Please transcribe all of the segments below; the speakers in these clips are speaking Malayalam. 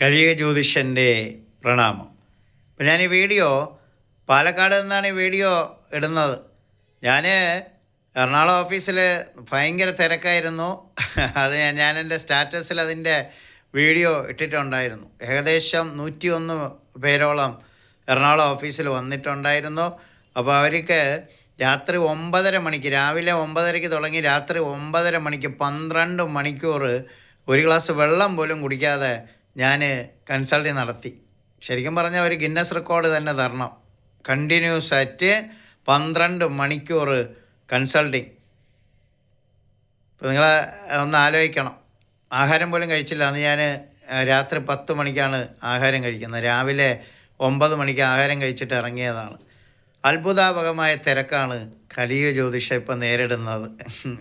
കലിക ജ്യോതിഷന്റെ പ്രണാമം. അപ്പം ഞാൻ ഈ വീഡിയോ പാലക്കാട് നിന്നാണ് ഈ വീഡിയോ ഇടുന്നത്. ഞാൻ എറണാകുളം ഓഫീസിൽ ഭയങ്കര തിരക്കായിരുന്നു. അത് ഞാൻ എന്റെ സ്റ്റാറ്റസിൽ അതിന്റെ വീഡിയോ ഇട്ടിട്ടുണ്ടായിരുന്നു. ഏകദേശം നൂറ്റി ഒന്ന് പേരോളം എറണാകുളം ഓഫീസിൽ വന്നിട്ടുണ്ടായിരുന്നു. അപ്പോൾ അവർക്ക് രാത്രി ഒമ്പതര മണിക്ക് രാവിലെ ഒമ്പതരയ്ക്ക് തുടങ്ങി രാത്രി ഒമ്പതര മണിക്ക് പന്ത്രണ്ട് മണിക്കൂർ ഒരു ഗ്ലാസ് വെള്ളം പോലും കുടിക്കാതെ ഞാൻ കൺസൾട്ടിങ് നടത്തി. ശരിക്കും പറഞ്ഞാൽ ഒരു ഗിന്നസ് റെക്കോർഡ് തന്നെ തരണം. കണ്ടിന്യൂസ് ആയിട്ട് പന്ത്രണ്ട് മണിക്കൂർ കൺസൾട്ടിങ് ഇപ്പോൾ നിങ്ങൾ ഒന്ന് ആലോചിക്കണം. ആഹാരം പോലും കഴിച്ചില്ല. അന്ന് ഞാൻ രാത്രി പത്ത് മണിക്കാണ് ആഹാരം കഴിക്കുന്നത്. രാവിലെ ഒമ്പത് മണിക്ക് ആഹാരം കഴിച്ചിട്ട് ഇറങ്ങിയതാണ്. അത്ഭുതാപകമായ തിരക്കാണ് കലിയ ജ്യോതിഷം ഇപ്പം നേരിടുന്നത്.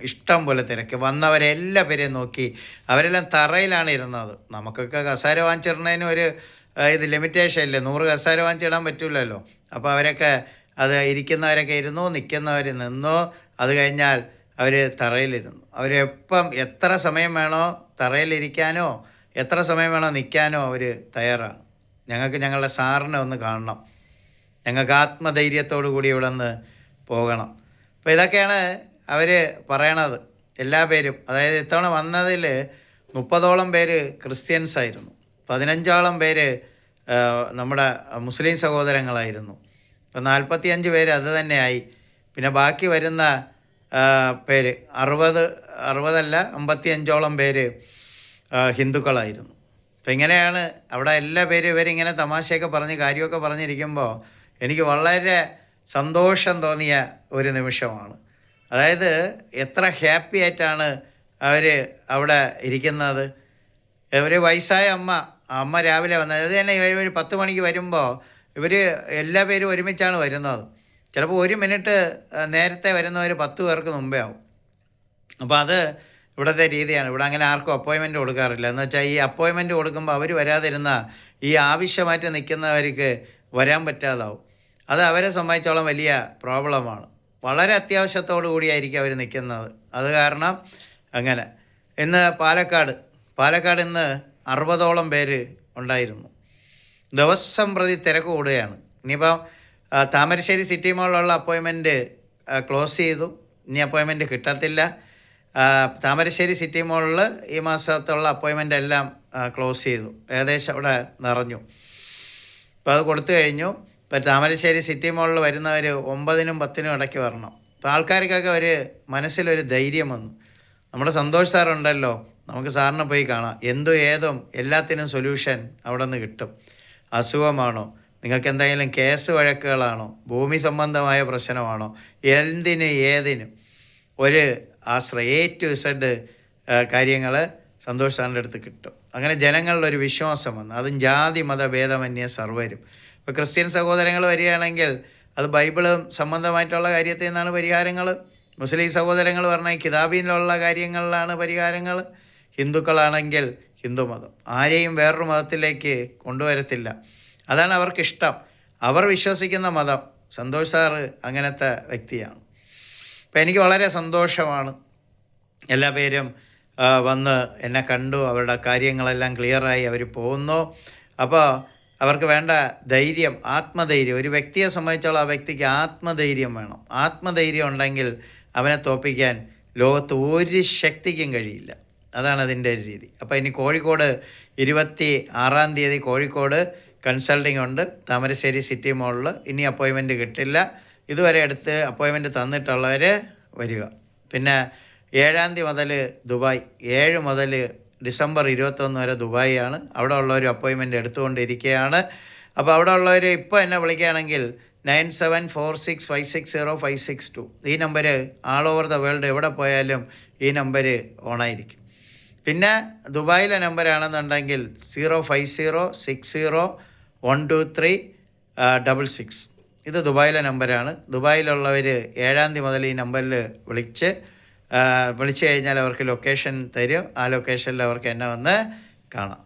ഇഷ്ടം പോലെ തിരക്ക്. വന്നവരെ എല്ലാ പേരെയും നോക്കി അവരെല്ലാം തറയിലാണ് ഇരുന്നത്. നമുക്കൊക്കെ കസാര വാങ്ങിച്ചിടുന്നതിന് ഒരു ഇത് ലിമിറ്റേഷൻ ഇല്ലേ? നൂറ് കസാര വാങ്ങിച്ചിടാൻ പറ്റില്ലല്ലോ അപ്പോൾ അവരൊക്കെ അത് ഇരിക്കുന്നവരൊക്കെ ഇരുന്നു നിൽക്കുന്നവർ നിന്നു. അത് കഴിഞ്ഞാൽ അവർ തറയിലിരുന്നു. അവരെപ്പം എത്ര സമയം വേണോ തറയിലിരിക്കാനോ എത്ര സമയം വേണോ നിൽക്കാനോ അവർ തയ്യാറാണ്. ഞങ്ങൾക്ക് ഞങ്ങളുടെ സാറിനെ ഒന്ന് കാണണം. ഞങ്ങൾക്ക് ആത്മധൈര്യത്തോടു കൂടി ഇവിടെ നിന്ന് പോകണം. അപ്പോൾ ഇതൊക്കെയാണ് അവർ പറയണത്. എല്ലാ പേരും. അതായത് ഇത്തവണ വന്നതിൽ മുപ്പതോളം പേര് ക്രിസ്ത്യൻസ് ആയിരുന്നു. പതിനഞ്ചോളം പേര് നമ്മുടെ മുസ്ലിം സഹോദരങ്ങളായിരുന്നു. ഇപ്പം നാൽപ്പത്തിയഞ്ച് പേര് അത് തന്നെയായി പിന്നെ ബാക്കി വരുന്ന പേര് അറുപത് അറുപതല്ല അമ്പത്തിയഞ്ചോളം പേര് ഹിന്ദുക്കളായിരുന്നു. അപ്പം ഇങ്ങനെയാണ് അവിടെ എല്ലാ പേരും ഇവരിങ്ങനെ തമാശയൊക്കെ പറഞ്ഞ് കാര്യമൊക്കെ പറഞ്ഞിരിക്കുമ്പോൾ എനിക്ക് വളരെ സന്തോഷം തോന്നിയ ഒരു നിമിഷമാണ്. അതായത് എത്ര ഹാപ്പി ആയിട്ടാണ് അവർ അവിടെ ഇരിക്കുന്നത്. ഒരു വയസ്സായ അമ്മ അമ്മ രാവിലെ വന്നത്. അത് തന്നെ ഇവർ ഒരു പത്ത് മണിക്ക് വരുമ്പോൾ ഇവർ എല്ലാ പേരും ഒരുമിച്ചാണ് വരുന്നത്. ചിലപ്പോൾ ഒരു മിനിറ്റ് നേരത്തെ വരുന്നവർ പത്ത് പേർക്ക് മുമ്പേ ആവും. അപ്പോൾ അത് ഇവിടുത്തെ രീതിയാണ്. ഇവിടെ അങ്ങനെ ആർക്കും അപ്പോയിൻമെന്റ് കൊടുക്കാറില്ല. എന്ന് വെച്ചാൽ ഈ അപ്പോയിൻമെന്റ് കൊടുക്കുമ്പോൾ അവർ വരാതിരുന്ന ഈ ആവശ്യമായിട്ട് നിൽക്കുന്നവർക്ക് വരാൻ പറ്റാതാവും. അത് അവരെ സംബന്ധിച്ചോളം വലിയ പ്രോബ്ലമാണ്. വളരെ അത്യാവശ്യത്തോടു കൂടിയായിരിക്കും അവർ നിൽക്കുന്നത് അത് കാരണം അങ്ങനെ. ഇന്ന് പാലക്കാട് പാലക്കാട് ഇന്ന് അറുപതോളം പേര് ഉണ്ടായിരുന്നു. ദിവസം പ്രതി തിരക്ക് കൂടുകയാണ്. ഇനിയിപ്പം താമരശ്ശേരി സിറ്റി മോളിലുള്ള അപ്പോയിൻമെന്റ് ക്ലോസ് ചെയ്തു. ഇനി അപ്പോയിൻമെന്റ് കിട്ടത്തില്ല. താമരശ്ശേരി സിറ്റി മോളിൽ ഈ മാസത്തുള്ള അപ്പോയിൻമെന്റ് എല്ലാം ക്ലോസ് ചെയ്തു. ഏകദേശം അവിടെ നിറഞ്ഞു. അപ്പോൾ അത് കൊടുത്തു കഴിഞ്ഞു. ഇപ്പോൾ താമരശ്ശേരി സിറ്റി മോളിൽ വരുന്നവർ ഒമ്പതിനും പത്തിനും ഇടയ്ക്ക് വരണം. അപ്പോൾ ആൾക്കാർക്കൊക്കെ ഒരു മനസ്സിലൊരു ധൈര്യം വന്നു. നമ്മുടെ സന്തോഷ് സാറുണ്ടല്ലോ നമുക്ക് സാറിനെ പോയി കാണാം. എന്തോ ഏതും എല്ലാത്തിനും സൊല്യൂഷൻ അവിടെ നിന്ന് കിട്ടും. അസുഖമാണോ? നിങ്ങൾക്ക് എന്തെങ്കിലും കേസ് വഴക്കുകളാണോ? ഭൂമി സംബന്ധമായ പ്രശ്നമാണോ? എന്തിന് ഏതിനും? ഒരു ആശ്രയം എ ടു ഇസഡ് കാര്യങ്ങൾ സന്തോഷ് സാറിന്റെ അടുത്ത് കിട്ടും. അങ്ങനെ ജനങ്ങളുടെ ഒരു വിശ്വാസം വന്നു. അതും ജാതി മത ഭേദമന്യ സർവരും. ഇപ്പോൾ ക്രിസ്ത്യൻ സഹോദരങ്ങൾ വരികയാണെങ്കിൽ അത് ബൈബിൾ സംബന്ധമായിട്ടുള്ള കാര്യത്തിൽ നിന്നാണ് പരിഹാരങ്ങൾ. മുസ്ലിം സഹോദരങ്ങൾ പറഞ്ഞാൽ കിതാബിയിലുള്ള കാര്യങ്ങളിലാണ് പരിഹാരങ്ങൾ. ഹിന്ദുക്കളാണെങ്കിൽ ഹിന്ദു മതം. ആരെയും വേറൊരു മതത്തിലേക്ക് കൊണ്ടുവരത്തില്ല. അതാണ് അവർക്കിഷ്ടം. അവർ വിശ്വസിക്കുന്ന മതം സന്തോഷ് സാറ് അങ്ങനത്തെ വ്യക്തിയാണ്. അപ്പം എനിക്ക് വളരെ സന്തോഷമാണ്. എല്ലാ പേരും വന്ന് എന്നെ കണ്ടു. അവരുടെ കാര്യങ്ങളെല്ലാം ക്ലിയറായി അവർ പോകുന്നു. അപ്പോൾ അവർക്ക് വേണ്ട ധൈര്യം ആത്മധൈര്യം. ഒരു വ്യക്തിയെ സംബന്ധിച്ചോളം ആ വ്യക്തിക്ക് ആത്മധൈര്യം വേണം. ആത്മധൈര്യം ഉണ്ടെങ്കിൽ അവനെ തോപ്പിക്കാൻ ലോകത്ത് ഒരു ശക്തിക്കും കഴിയില്ല. അതാണ് അതിന്റെ ഒരു രീതി. അപ്പോൾ ഇനി കോഴിക്കോട് ഇരുപത്തി ആറാം തീയതി കോഴിക്കോട് കൺസൾട്ടിംഗ് ഉണ്ട്. താമരശ്ശേരി സിറ്റി മോളിൽ. ഇനി അപ്പോയിൻമെന്റ് കിട്ടില്ല. ഇതുവരെ എടുത്ത് അപ്പോയിൻമെന്റ് തന്നിട്ടുള്ളവർ വരിക. പിന്നെ ഏഴാം തീയതി മുതൽ ദുബായ്. ഏഴ് മുതൽ ഡിസംബർ ഇരുപത്തൊന്ന് വരെ ദുബായിയാണ്. അവിടെ ഉള്ളവർ അപ്പോയിൻമെന്റ് എടുത്തുകൊണ്ടിരിക്കുകയാണ്. അപ്പോൾ അവിടെ ഉള്ളവർ ഇപ്പോൾ എന്നെ വിളിക്കുകയാണെങ്കിൽ nine seven four six five six zero five six two. ഈ number all over the world എവിടെ പോയാലും ഈ നമ്പർ ഓണായിരിക്കും പിന്നെ ദുബായിലെ നമ്പരാണെന്നുണ്ടെങ്കിൽ zero five zero six zero one two three double six. ഇത് ദുബായിലെ നമ്പരാണ്. ദുബായിലുള്ളവർ ഏഴാം തീയതി മുതൽ ഈ നമ്പറിൽ വിളിച്ച് വിളിച്ചു കഴിഞ്ഞാൽ അവർക്ക് ലൊക്കേഷൻ തരും. ആ ലൊക്കേഷനിൽ അവർക്ക് എന്നെ വന്ന് കാണാം.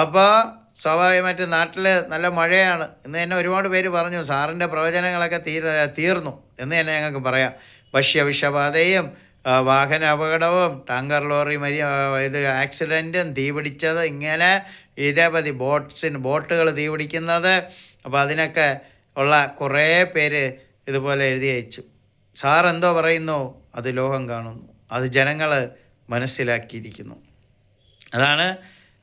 അപ്പോൾ സ്വാഭാവികമായിട്ട് നാട്ടിൽ നല്ല മഴയാണ്. ഇന്ന് തന്നെ ഒരുപാട് പേര് പറഞ്ഞു സാറിന്റെ പ്രവചനങ്ങളൊക്കെ തീർ തീർന്നു എന്ന് തന്നെ ഞങ്ങൾക്ക് പറയാം. ഭക്ഷ്യവിഷബാധയും വാഹന അപകടവും ടാങ്കർ ലോറി മരി ഇത് ആക്സിഡന്റും തീപിടിച്ചത് ഇങ്ങനെ നിരവധി ബോട്ട്സിന് ബോട്ടുകൾ തീപിടിക്കുന്നത് അപ്പോൾ അതിനൊക്കെ ഉള്ള കുറേ പേര് ഇതുപോലെ എഴുതി അയച്ചു. സാർ എന്തോ പറയുന്നോ അത് ലോകം കാണുന്നു. അത് ജനങ്ങൾ മനസ്സിലാക്കിയിരിക്കുന്നു. അതാണ്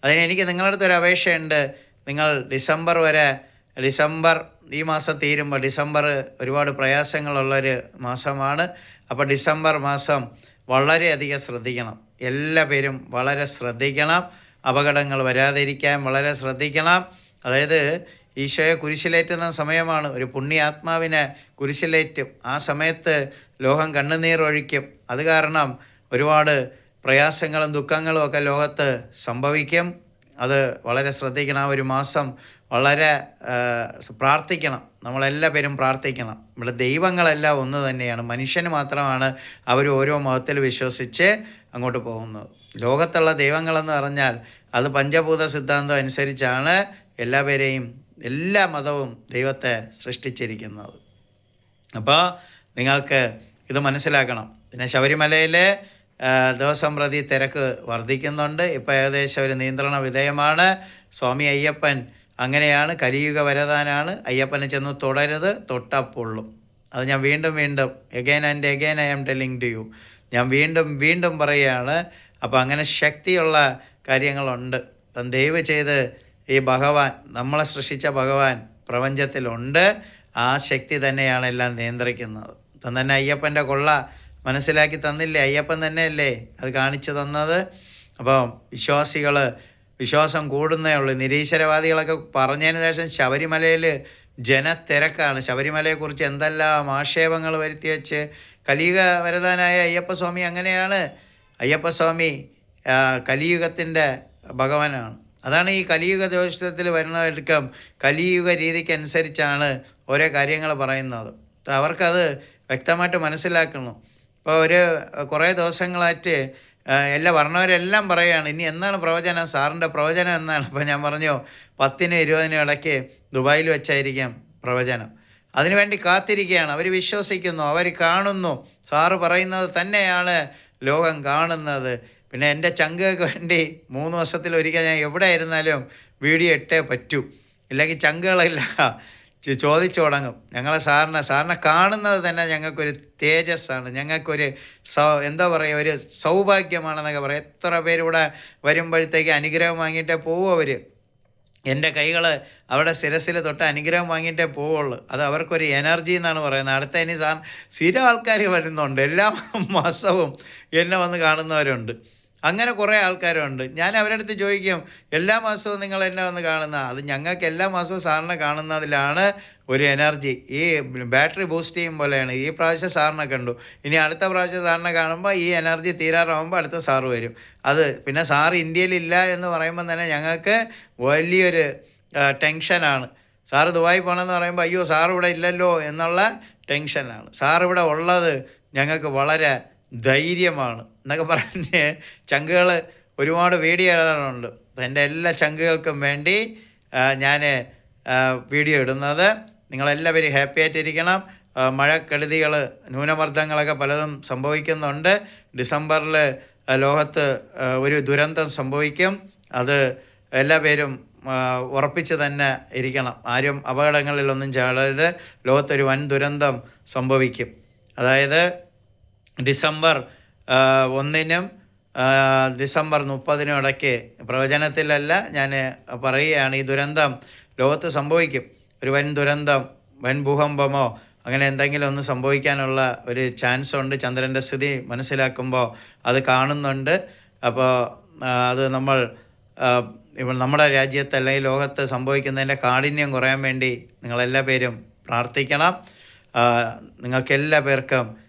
അതിന് എനിക്ക് നിങ്ങളുടെ അടുത്തൊരു അപേക്ഷയുണ്ട്. നിങ്ങൾ ഡിസംബർ വരെ ഡിസംബർ ഈ മാസം തീരുമ്പോൾ ഡിസംബർ ഒരുപാട് പ്രയാസങ്ങളുള്ളൊരു മാസമാണ്. അപ്പോൾ ഡിസംബർ മാസം വളരെയധികം ശ്രദ്ധിക്കണം. എല്ലാ പേരും വളരെ ശ്രദ്ധിക്കണം. അപകടങ്ങൾ വരാതിരിക്കാൻ വളരെ ശ്രദ്ധിക്കണം. അതായത് ഈശോയെ കുരിശിലേറ്റുന്ന സമയമാണ്. ഒരു പുണ്യാത്മാവിനെ കുരിശിലേറ്റും. ആ സമയത്ത് ലോകം കണ്ണുനീർ ഒഴിക്കും. അത് കാരണം ഒരുപാട് പ്രയാസങ്ങളും ദുഃഖങ്ങളും ഒക്കെ ലോകത്ത് സംഭവിക്കും. അത് വളരെ ശ്രദ്ധിക്കണം. ആ ഒരു മാസം വളരെ പ്രാർത്ഥിക്കണം. നമ്മളെല്ലാ പേരും പ്രാർത്ഥിക്കണം. നമ്മുടെ ദൈവങ്ങളെല്ലാം ഒന്ന് തന്നെയാണ്. മനുഷ്യന് മാത്രമാണ് അവർ ഓരോ മതത്തിൽ വിശ്വസിച്ച് അങ്ങോട്ട് പോകുന്നത്. ലോകത്തുള്ള ദൈവങ്ങളെന്ന് പറഞ്ഞാൽ അത് പഞ്ചഭൂത സിദ്ധാന്തം അനുസരിച്ചാണ് എല്ലാ പേരെയും എല്ലാ മതവും ദൈവത്തെ സൃഷ്ടിച്ചിരിക്കുന്നത്. അപ്പോൾ നിങ്ങൾക്ക് ഇത് മനസ്സിലാക്കണം. പിന്നെ ശബരിമലയിലെ ദിവസം പ്രതി തിരക്ക് വർദ്ധിക്കുന്നുണ്ട്. ഇപ്പോൾ ഏകദേശം ഒരു നിയന്ത്രണ വിധേയമാണ്. സ്വാമി അയ്യപ്പൻ അങ്ങനെയാണ് കലിയുഗ വരദാനാണ്. അയ്യപ്പനെ ചെന്ന് തുടരുത് തൊട്ടപ്പൊള്ളും. അത് ഞാൻ വീണ്ടും വീണ്ടും again and again I am telling to you ഞാൻ വീണ്ടും വീണ്ടും പറയുകയാണ്. അപ്പോൾ അങ്ങനെ ശക്തിയുള്ള കാര്യങ്ങളുണ്ട്. അപ്പം ദയവ് ചെയ്ത് ഈ ഭഗവാൻ നമ്മളെ സൃഷ്ടിച്ച ഭഗവാൻ പ്രപഞ്ചത്തിലുണ്ട്. ആ ശക്തി തന്നെയാണ് എല്ലാം നിയന്ത്രിക്കുന്നത്. തന്നെ അയ്യപ്പന്റെ കൊള്ള മനസ്സിലാക്കി തന്നില്ലേ? അയ്യപ്പൻ തന്നെയല്ലേ അത് കാണിച്ചു തന്നത്? അപ്പോൾ വിശ്വാസികൾ വിശ്വാസം കൂടുന്നേ ഉള്ളൂ. നിരീശ്വരവാദികളൊക്കെ പറഞ്ഞതിന് ശേഷം ശബരിമലയിൽ ജനത്തിരക്കാണ്. ശബരിമലയെക്കുറിച്ച് എന്തെല്ലാം ആക്ഷേപങ്ങൾ വരുത്തി വെച്ച് കലിയുഗ വരദാനായ അയ്യപ്പസ്വാമി അങ്ങനെയാണ്. അയ്യപ്പസ്വാമി കലിയുഗത്തിന്റെ ഭഗവാനാണ്. അതാണ് ഈ കലിയുഗ ജ്യോതിഷത്തിൽ വരുന്നവർക്കും കലിയുഗ രീതിക്കനുസരിച്ചാണ് ഓരോ കാര്യങ്ങൾ പറയുന്നത്. അവർക്കത് വ്യക്തമായിട്ട് മനസ്സിലാക്കണം ഇപ്പോൾ ഒരു കുറേ ദിവസങ്ങളായിട്ട് എല്ലാ പറഞ്ഞവരെല്ലാം പറയുകയാണ് ഇനി എന്താണ് പ്രവചനം? സാറിന്റെ പ്രവചനം എന്നാണ് അപ്പോൾ ഞാൻ പറഞ്ഞു പത്തിന് ഇരുപതിനും ഇടയ്ക്ക് ദുബായിൽ വെച്ചായിരിക്കാം പ്രവചനം. അതിനുവേണ്ടി കാത്തിരിക്കുകയാണ്. അവർ വിശ്വസിക്കുന്നു അവർ കാണുന്നു. സാറ് പറയുന്നത് തന്നെയാണ് ലോകം കാണുന്നത്. പിന്നെ എന്റെ ചങ്കുകൾക്ക് വേണ്ടി മൂന്ന് വർഷത്തിൽ ഒരിക്കൽ ഞാൻ എവിടെ ആയിരുന്നാലും വീഡിയോ ഇട്ടേ പറ്റൂ. ഇല്ലെങ്കിൽ ചങ്കുകളില്ല. ചോദിച്ചു തുടങ്ങും. ഞങ്ങളെ സാറിനെ സാറിനെ കാണുന്നത് തന്നെ ഞങ്ങൾക്കൊരു തേജസ്സാണ്. ഞങ്ങൾക്കൊരു സൗ എന്താ പറയുക ഒരു സൗഭാഗ്യമാണെന്നൊക്കെ പറയാം. എത്ര പേരിവിടെ വരുമ്പോഴത്തേക്ക് അനുഗ്രഹം വാങ്ങിയിട്ടേ പോവും അവർ എന്റെ കൈകൾ അവിടെ ശിരസിൽ തൊട്ട് അനുഗ്രഹം വാങ്ങിയിട്ടേ പോവുള്ളൂ. അത് അവർക്കൊരു എനർജി എന്നാണ് പറയുന്നത്. അടുത്ത ഇനി സാർ സ്ഥിരം ആൾക്കാർ വരുന്നുണ്ട്. എല്ലാ മാസവും എന്നെ വന്ന് കാണുന്നവരുണ്ട്. അങ്ങനെ കുറേ ആൾക്കാരുണ്ട്. ഞാൻ അവരുടെ അടുത്ത് ചോദിക്കും എല്ലാ മാസവും നിങ്ങൾ എന്നെ വന്ന് കാണുന്ന? അത് ഞങ്ങൾക്ക് എല്ലാ മാസവും സാറിനെ കാണുന്നതിലാണ് ഒരു എനർജി. ഈ ബാറ്ററി ബൂസ്റ്റ് ചെയ്യും പോലെയാണ്. ഈ പ്രാവശ്യം സാറിനെ കണ്ടു. ഇനി അടുത്ത പ്രാവശ്യം സാറിനെ കാണുമ്പോൾ ഈ എനർജി തീരാറാകുമ്പോൾ അടുത്ത സാറ് വരും. അത് പിന്നെ സാർ ഇന്ത്യയിലില്ല എന്ന് പറയുമ്പോൾ തന്നെ ഞങ്ങൾക്ക് വലിയൊരു ടെൻഷനാണ്. സാറ് ദുബായി പോകണമെന്ന് പറയുമ്പോൾ അയ്യോ സാർ ഇവിടെ ഇല്ലല്ലോ എന്നുള്ള ടെൻഷനാണ്. സാർ ഇവിടെ ഉള്ളത് ഞങ്ങൾക്ക് വളരെ ധൈര്യമാണ് എന്നൊക്കെ പറഞ്ഞ് ചങ്കുകൾ ഒരുപാട് വീഡിയോ ഇടാറുണ്ട് എന്റെ എല്ലാ ചങ്കുകൾക്കും വേണ്ടി ഞാൻ വീഡിയോ ഇടുന്നത്. നിങ്ങളെല്ലാവരും ഹാപ്പി ആയിട്ടിരിക്കണം. മഴക്കെടുതികൾ ന്യൂനമർദ്ദങ്ങളൊക്കെ പലതും സംഭവിക്കുന്നുണ്ട്. ഡിസംബറിൽ ലോകത്ത് ഒരു ദുരന്തം സംഭവിക്കും. അത് എല്ലാ പേരും ഉറപ്പിച്ച് തന്നെ ഇരിക്കണം. ആരും അപകടങ്ങളിലൊന്നും ചാടരുത്. ലോകത്തൊരു വൻ ദുരന്തം സംഭവിക്കും. അതായത് ഡിസംബർ ഒന്നിനും ഡിസംബർ മുപ്പതിനും ഇടയ്ക്ക് പ്രവചനത്തിലല്ല ഞാൻ പറയുകയാണ് ഈ ദുരന്തം ലോകത്ത് സംഭവിക്കും. ഒരു വൻ ദുരന്തം വൻ ഭൂകമ്പമോ അങ്ങനെ എന്തെങ്കിലും ഒന്ന് സംഭവിക്കാനുള്ള ഒരു ചാൻസ് ഉണ്ട്. ചന്ദ്രന്റെ സ്ഥിതി മനസ്സിലാക്കുമ്പോൾ അത് കാണുന്നുണ്ട്. അപ്പോൾ അത് നമ്മൾ ഇപ്പോൾ നമ്മുടെ രാജ്യത്ത് അല്ലെങ്കിൽ ലോകത്ത് സംഭവിക്കുന്നതിന്റെ കാഠിന്യം കുറയാൻ വേണ്ടി നിങ്ങളെല്ലാ പേരും പ്രാർത്ഥിക്കണം. നിങ്ങൾക്കെല്ലാ പേർക്കും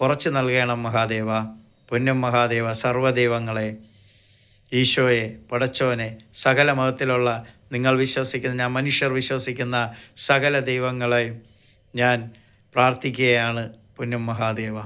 കുറച്ച് നൽകണം മഹാദേവ. പൊന്നും മഹാദേവ സർവദൈവങ്ങളെ ഈശോയെ പടച്ചോനെ. സകല മതത്തിലുള്ള നിങ്ങൾ വിശ്വസിക്കുന്ന ഞാൻ മനുഷ്യർ വിശ്വസിക്കുന്ന സകല ദൈവങ്ങളെയും ഞാൻ പ്രാർത്ഥിക്കുകയാണ്. പൊന്നും മഹാദേവ.